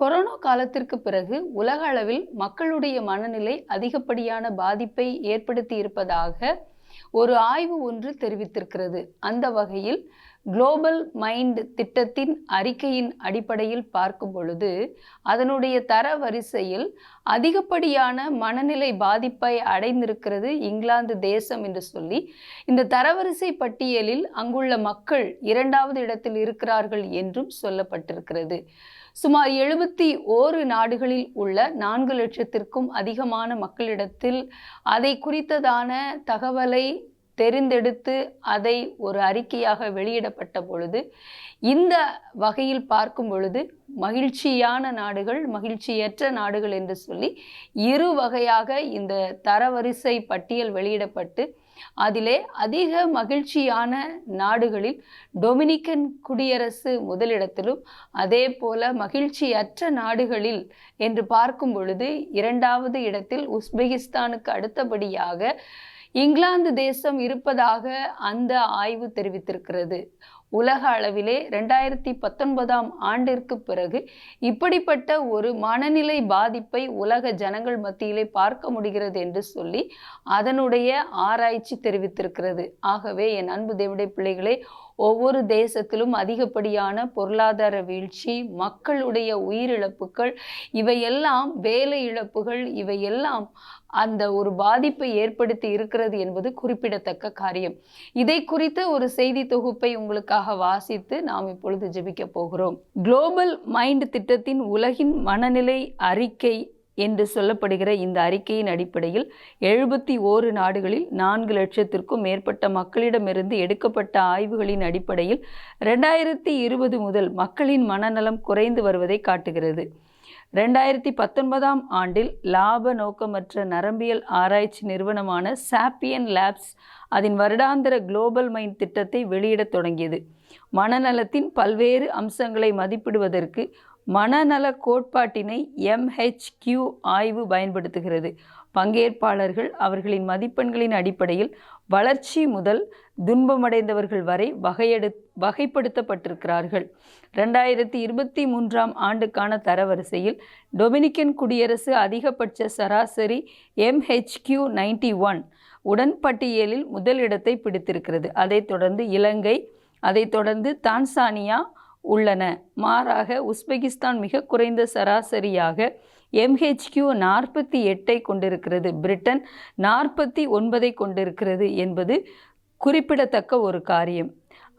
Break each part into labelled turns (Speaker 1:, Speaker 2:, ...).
Speaker 1: Corona காலத்திற்கு பிறகு உலக அளவில் மக்களுடைய மனநிலை அதிகப்படியான பாதிப்பை ஏற்படுத்தி இருப்பதாக ஒரு ஆய்வு ஒன்று தெரிவித்திருக்கிறது. அந்த வகையில் குளோபல் மைண்ட் திட்டத்தின் அறிக்கையின் அடிப்படையில் பார்க்கும் பொழுது அதனுடைய தர வரிசையில் அதிகப்படியான மனநிலை பாதிப்பை அடைந்திருக்கிறது இங்கிலாந்து தேசம் என்று சொல்லி இந்த தரவரிசை பட்டியலில் அங்குள்ள மக்கள் இரண்டாவது இடத்தில் இருக்கிறார்கள் என்றும் சொல்லப்பட்டிருக்கிறது. சுமார் எழுபத்தி ஓரு நாடுகளில் உள்ள நான்கு லட்சத்திற்கும் அதிகமான மக்களிடத்தில் அதை குறித்ததான தகவலை தெரிந்தெடுத்து அதை ஒரு அறிக்கையாக வெளியிடப்பட்ட பொழுது இந்த வகையில் பார்க்கும் பொழுது மகிழ்ச்சியான நாடுகள் மகிழ்ச்சியற்ற நாடுகள் என்று சொல்லி இரு வகையாக இந்த தரவரிசை பட்டியல் வெளியிடப்பட்டு அதிலே அதிக மகிழ்ச்சியான நாடுகளில் டொமினிக்கன் குடியரசு முதலிடத்திலும் அதே போல மகிழ்ச்சியற்ற நாடுகளில் என்று பார்க்கும் பொழுது இரண்டாவது இடத்தில் உஸ்பெகிஸ்தானுக்கு அடுத்தபடியாக இங்கிலாந்து தேசம் இருப்பதாக அந்த ஆய்வு தெரிவித்திருக்கிறது. உலக அளவிலே ரெண்டாயிரத்தி பத்தொன்பதாம் ஆண்டிற்கு பிறகு இப்படிப்பட்ட ஒரு மனநிலை பாதிப்பை உலக ஜனங்கள் மத்தியிலே பார்க்க முடிகிறது என்று சொல்லி அதனுடைய ஆராய்ச்சி தெரிவித்திருக்கிறது. ஆகவே என் அன்பு தேவடைய பிள்ளைகளே ஒவ்வொரு தேசத்திலும் அதிகப்படியான பொருளாதார வீழ்ச்சி மக்களுடைய உயிரிழப்புகள் இவையெல்லாம் வேலை இழப்புகள் இவையெல்லாம் அந்த ஒரு பாதிப்பை ஏற்படுத்தி இருக்கிறது என்பது குறிப்பிடத்தக்க காரியம். இதை குறித்து ஒரு செய்தி தொகுப்பை உங்களுக்காக வாசித்து நாம் இப்பொழுது ஜெபிக்க போகிறோம். குளோபல் மைண்ட் திட்டத்தின் உலகின் மனநிலை அறிக்கை என்று சொல்லப்படுகிற இந்த அறிக்கையின் அடிப்படையில் எழுபத்தி ஓரு நாடுகளில் நான்கு லட்சத்திற்கும் மேற்பட்ட மக்களிடமிருந்து எடுக்கப்பட்ட ஆய்வுகளின் அடிப்படையில் ரெண்டாயிரத்தி இருபது முதல் மக்களின் மனநலம் குறைந்து வருவதை காட்டுகிறது. ரெண்டாயிரத்தி பத்தொன்பதாம் ஆண்டில் லாப நோக்கமற்ற நரம்பியல் ஆராய்ச்சி நிறுவனமான சாப்பியன் லேப்ஸ் அதன் வருடாந்திர குளோபல் மைண்ட் திட்டத்தை வெளியிடத் தொடங்கியது. மனநலத்தின் பல்வேறு அம்சங்களை மதிப்பிடுவதற்கு மனநல கோட்பாட்டினை எம்ஹெச்கியூ ஆய்வு பயன்படுத்துகிறது. பங்கேற்பாளர்கள் அவர்களின் மதிப்பெண்களின் அடிப்படையில் வளர்ச்சி முதல் துன்பமடைந்தவர்கள் வரை வகையெடு வகைப்படுத்தப்பட்டிருக்கிறார்கள். ரெண்டாயிரத்தி இருபத்தி மூன்றாம் ஆண்டுக்கான தரவரிசையில் டொமினிக்கன் குடியரசு அதிகபட்ச சராசரி எம்ஹெச்கியூ நைன்டி ஒன் உடன்பட்டியலில் முதலிடத்தை பிடித்திருக்கிறது. அதைத் தொடர்ந்து இலங்கை அதைத் தொடர்ந்து தான்சானியா உள்ளன. மாறாக உஸ்பெகிஸ்தான் மிக குறைந்த சராசரியாக எம்ஹெச்கியூ நாற்பத்தி எட்டை கொண்டிருக்கிறது. பிரிட்டன் நாற்பத்தி ஒன்பதை கொண்டிருக்கிறது என்பது குறிப்பிடத்தக்க ஒரு காரியம்.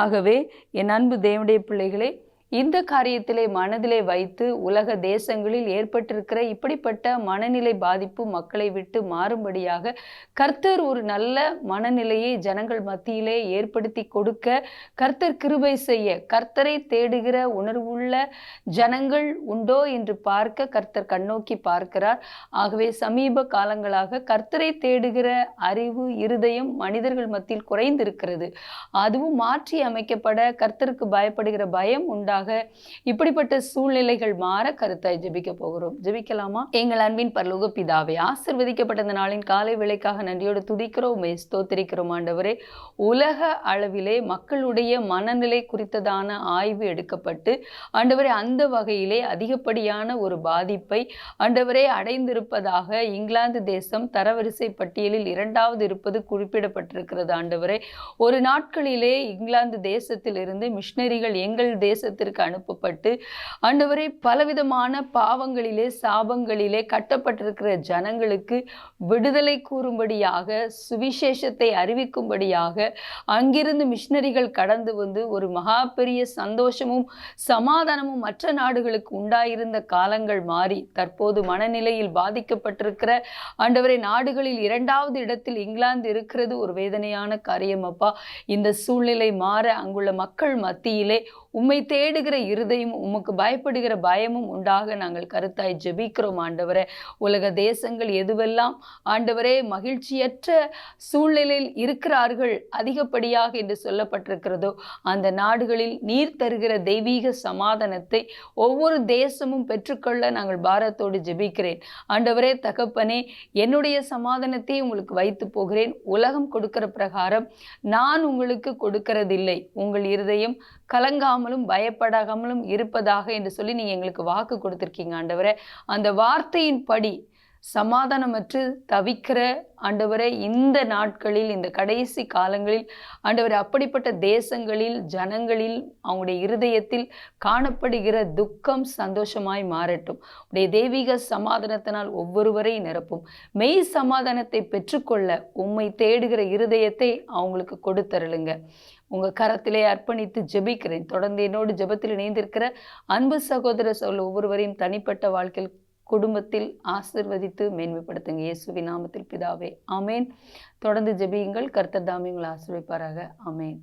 Speaker 1: ஆகவே என் அன்பு தேவனுடைய பிள்ளைகளே இந்த காரியத்திலே மனதிலே வைத்து உலக தேசங்களில் ஏற்பட்டிருக்கிற இப்படிப்பட்ட மனநிலை பாதிப்பு மக்களை விட்டு மாறும்படியாக கர்த்தர் ஒரு நல்ல மனநிலையை ஜனங்கள் மத்தியிலே ஏற்படுத்தி கொடுக்க கர்த்தர் கிருபை செய்ய கர்த்தரை தேடுகிற உணர்வுள்ள ஜனங்கள் உண்டோ என்று பார்க்க கர்த்தர் கண்ணோக்கி பார்க்கிறார். ஆகவே சமீப காலங்களாக கர்த்தரை தேடுகிற அறிவு இருதயம் மனிதர்கள் மத்தியில் குறைந்திருக்கிறது. அதுவும் மாற்றி அமைக்கப்பட கர்த்தருக்கு பயப்படுகிற பயம் உண்டாக இப்படிப்பட்ட சூழ்நிலைகள் மாற கருத்தாய் ஜெபிக்க போகிறோம். ஜெபிக்கலாமா? எங்கள் அன்பின் பரலோக பிதாவை ஆசிர்வதிக்கப்பட்ட இந்த நாளின் காலை விலைக்காக நன்றியோடு துதிக்கிறோம். ஸ்தோத்திரிக்கிறோம் ஆண்டவரே. உலக அளவிலே மக்களுடைய மனநிலை குறித்ததான ஆய்வு எடுக்கப்பட்டு ஆண்டவரே அந்த வகையிலே அதிகப்படியான ஒரு பாதிப்பை ஆண்டவரே அடைந்திருப்பதாக இங்கிலாந்து தேசம் தரவரிசை பட்டியலில் இரண்டாவது இருப்பது குறிப்பிடப்பட்டிருக்கிறது ஆண்டவரே. ஒரு நாட்களிலே இங்கிலாந்து தேசத்திலிருந்து மிஷினரிகள் எங்கள் தேசத்திற்கு அனுப்பப்பட்டு ஆண்டவரே பலவிதமான பாவங்களிலே சாபங்களிலே கட்டப்பட்டிருக்கிற ஜனங்களுக்கு விடுதலை கூறும்படியாக சுவிசேஷத்தை அறிவிக்கும்படியாக அங்கிருந்து மிஷினரிகள் கடந்து வந்து ஒரு மகா பெரிய சந்தோஷமும் சமாதானமும் மற்ற நாடுகளுக்கு உண்டாயிருந்த காலங்கள் மாறி தற்போது மனநிலையில் பாதிக்கப்பட்டிருக்கிற ஆண்டவரை நாடுகளில் இரண்டாவது இடத்தில் இங்கிலாந்து இருக்கிறது ஒரு வேதனையான காரியம் அப்பா இந்த சூழ்நிலை மாற அங்குள்ள மக்கள் மத்தியிலே உம்மை தேடு பயப்படுகிற இருதயம் உமக்கு பயப்படுகிற பயமும் உண்டாக நாங்கள் கருத்தாய் ஜெபிக்கிறோம் ஆண்டவரே. உலக தேசங்கள் எதுவெல்லாம் ஆண்டவரே மகிழ்ச்சியற்ற சூழ்நிலையில் இருக்கிறார்கள் அதிகப்படியாக என்று சொல்லப்பட்டிருக்கிறதோ அந்த நாடுகளில் நீர் தருகிற தெய்வீக சமாதானத்தை ஒவ்வொரு தேசமும் பெற்றுக்கொள்ள நாங்கள் பாரத்தோடு ஜெபிக்கிறேன். ஆண்டவரே தகப்பனே என்னுடைய சமாதானத்தை உங்களுக்கு வைத்து போகிறேன். உலகம் கொடுக்கிற பிரகாரம் நான் உங்களுக்கு கொடுக்கிறதில்லை. உங்கள் இருதயம் கலங்காமலும் பயப்பட பாடாகாமலும் இருப்பதாக என்று சொல்லி நீங்கள் எங்களுக்கு வாக்கு கொடுத்திருக்கீங்க ஆண்டவரே. அந்த வார்த்தையின் படி சமாதானமற்று தவிக்கிற ஆண்டவரை இந்த நாட்களில் இந்த கடைசி காலங்களில் ஆண்டவர் அப்படிப்பட்ட தேசங்களில் ஜனங்களில் அவங்களுடைய இருதயத்தில் காணப்படுகிற துக்கம் சந்தோஷமாய் மாறட்டும். உடைய தெய்வீக சமாதானத்தினால் ஒவ்வொருவரையும் நிரப்பும். மெய் சமாதானத்தை பெற்றுக்கொள்ள உம்மை தேடுகிற இருதயத்தை அவங்களுக்கு கொடுத்தருளுங்க. உங்க கரத்திலே அர்ப்பணித்து ஜெபிக்கிறேன். தொடர்ந்து என்னோடு ஜெபத்தில் இணைந்திருக்கிற அன்பு சகோதர சொல் ஒவ்வொருவரையும் தனிப்பட்ட வாழ்க்கையில் குடும்பத்தில் ஆசிர்வதித்து மேன்மைப்படுத்துங்க. இயேசுவின் நாமத்தில் பிதாவே. ஆமேன். தொடர்ந்து ஜெபியுங்கள். கர்த்தர் தாமியங்களை ஆசிர்விப்பாராக ஆசீர்வதிப்பாராக. ஆமேன்.